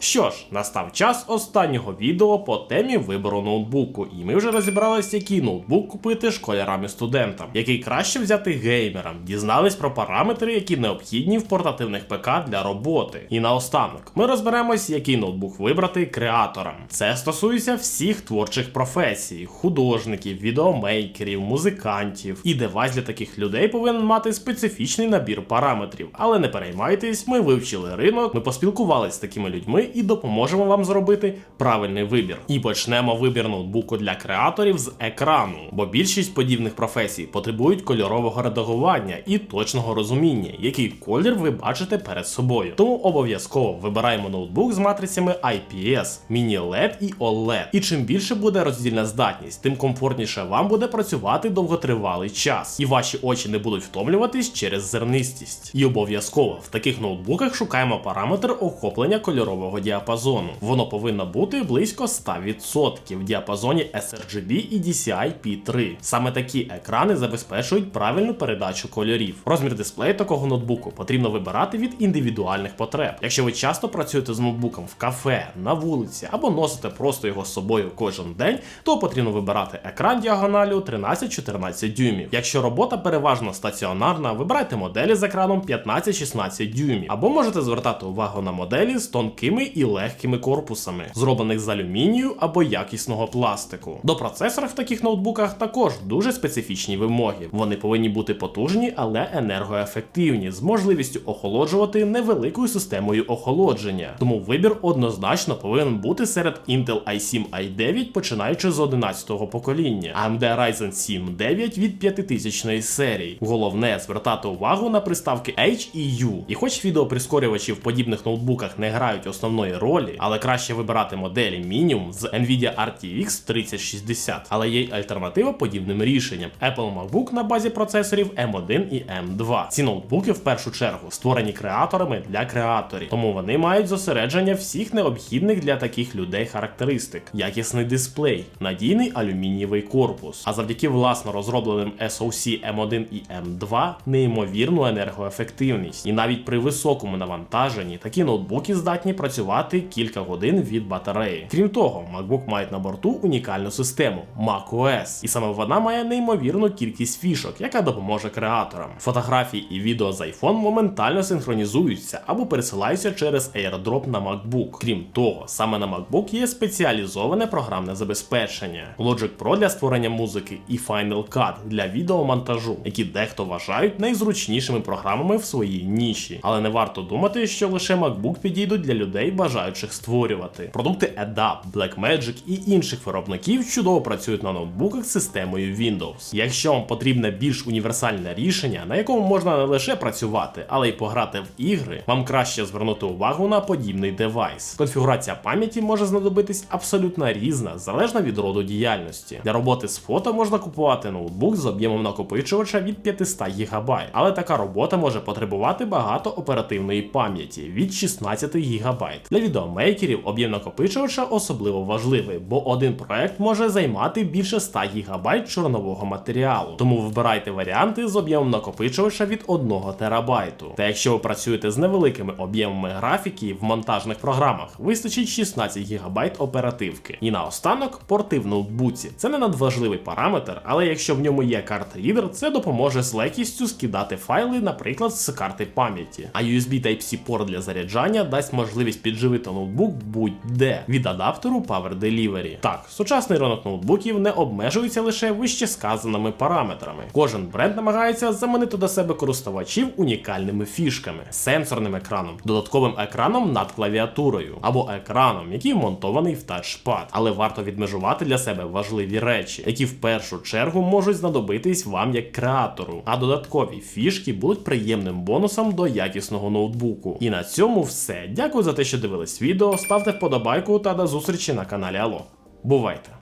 Що ж, настав час останнього відео по темі вибору ноутбуку, і ми вже розібралися, який ноутбук купити школярам і студентам, який краще взяти геймерам, дізнались про параметри, які необхідні в портативних ПК для роботи. І наостанок ми розберемось, який ноутбук вибрати креаторам. Це стосується всіх творчих професій: художників, відеомейкерів, музикантів. І девайс для таких людей повинен мати специфічний набір параметрів. Але не переймайтесь, ми вивчили ринок, ми поспілкувалися з такими людьми і допоможемо вам зробити правильний вибір. І почнемо вибір ноутбуку для креаторів з екрану, бо більшість подібних професій потребують кольорового редагування і точного розуміння, який колір ви бачите перед собою. Тому обов'язково вибираємо ноутбук з матрицями IPS, Mini-LED і OLED. І чим більше буде роздільна здатність, тим комфортніше вам буде працювати довготривалий час, і ваші очі не будуть втомлюватись через зернистість. І обов'язково в таких ноутбуках шукаємо параметр охоплення кольорового діапазону. Воно повинно бути близько 100% в діапазоні sRGB і DCI P3. Саме такі екрани забезпечують правильну передачу кольорів. Розмір дисплею такого ноутбуку потрібно вибирати від індивідуальних потреб. Якщо ви часто працюєте з ноутбуком в кафе, на вулиці або носите просто його з собою кожен день, то потрібно вибирати екран діагоналю 13-14 дюймів. Якщо робота переважно стаціонарна, вибирайте моделі з екраном 15-16 дюймів, або можете звертати увагу на моделі з тонкими і легкими корпусами, зроблених з алюмінію або якісного пластику. До процесорів в таких ноутбуках також дуже специфічні вимоги. Вони повинні бути потужні, але енергоефективні, з можливістю охолоджувати невеликою системою охолодження. Тому вибір однозначно повинен бути серед Intel i7 i9, починаючи з 11-го покоління, AMD Ryzen 7 9 від 5000 серії. Головне звертати увагу на приставки H і U. І хоч відеоприскорювачі в подібних ноутбуках не грають основної ролі, але краще вибирати моделі мінімум з Nvidia RTX 3060. Але є й альтернатива подібним рішенням: Apple MacBook на базі процесорів M1 і M2. Ці ноутбуки в першу чергу створені креаторами для креаторів, тому вони мають зосередження всіх необхідних для таких людей характеристик: якісний дисплей, надійний алюмінієвий корпус, а завдяки власно розробленим SoC M1 і M2 неймовірну енергоефективність. І навіть при високому навантаженні такі ноутбуки здатні працювати кілька годин від батареї. Крім того, MacBook має на борту унікальну систему macOS, і саме вона має неймовірну кількість фішок, яка допоможе креаторам. Фотографії і відео з iPhone моментально синхронізуються або пересилаються через AirDrop на MacBook. Крім того, саме на MacBook є спеціалізоване програмне забезпечення Logic Pro для створення музики і Final Cut для відеомонтажу, які дехто вважають найзручнішими програмами в своїй ніші. Але не варто думати, що лише MacBook підійдуть для людей, бажаючих створювати. Продукти Adobe, Blackmagic і інших виробників чудово працюють на ноутбуках з системою Windows. Якщо вам потрібне більш універсальне рішення, на якому можна не лише працювати, але й пограти в ігри, вам краще звернути увагу на подібний девайс. Конфігурація пам'яті може знадобитись абсолютно різна, залежно від роду діяльності. Для роботи з фото можна купувати ноутбук з об'ємом накопичувача від 500 ГБ, але така робота може потребувати багато оперативної пам'яті від 16 ГБ. Для відеомейкерів об'єм накопичувача особливо важливий, бо один проект може займати більше 100 ГБ чорнового матеріалу. Тому вибирайте варіанти з об'ємом накопичувача від 1 терабайту. Та якщо ви працюєте з невеликими об'ємами графіки в монтажних програмах, вистачить 16 ГБ оперативки. І наостанок порти в ноутбуці. Це не надважливий параметр, але якщо в ньому є карт-рідер, це допоможе з легкістю скидати файли, наприклад, з карти пам'яті. А USB Type-C порт для заряджання дасть можливість підживити ноутбук будь-де від адаптеру Power Delivery. Так, сучасний ринок ноутбуків не обмежується лише вище сказаними параметрами. Кожен бренд намагається заманити до себе користувачів унікальними фішками, сенсорним екраном, додатковим екраном над клавіатурою або екраном, який вмонтований в тачпад. Але варто відмежувати для себе важливі речі, які в першу чергу можуть знадобитись вам як креатору. А додаткові фішки будуть приємним бонусом до якісного ноутбуку. І на цьому все. Дякую за те, що дивились відео. Ставте вподобайку та до зустрічі на каналі Ало. Бувайте!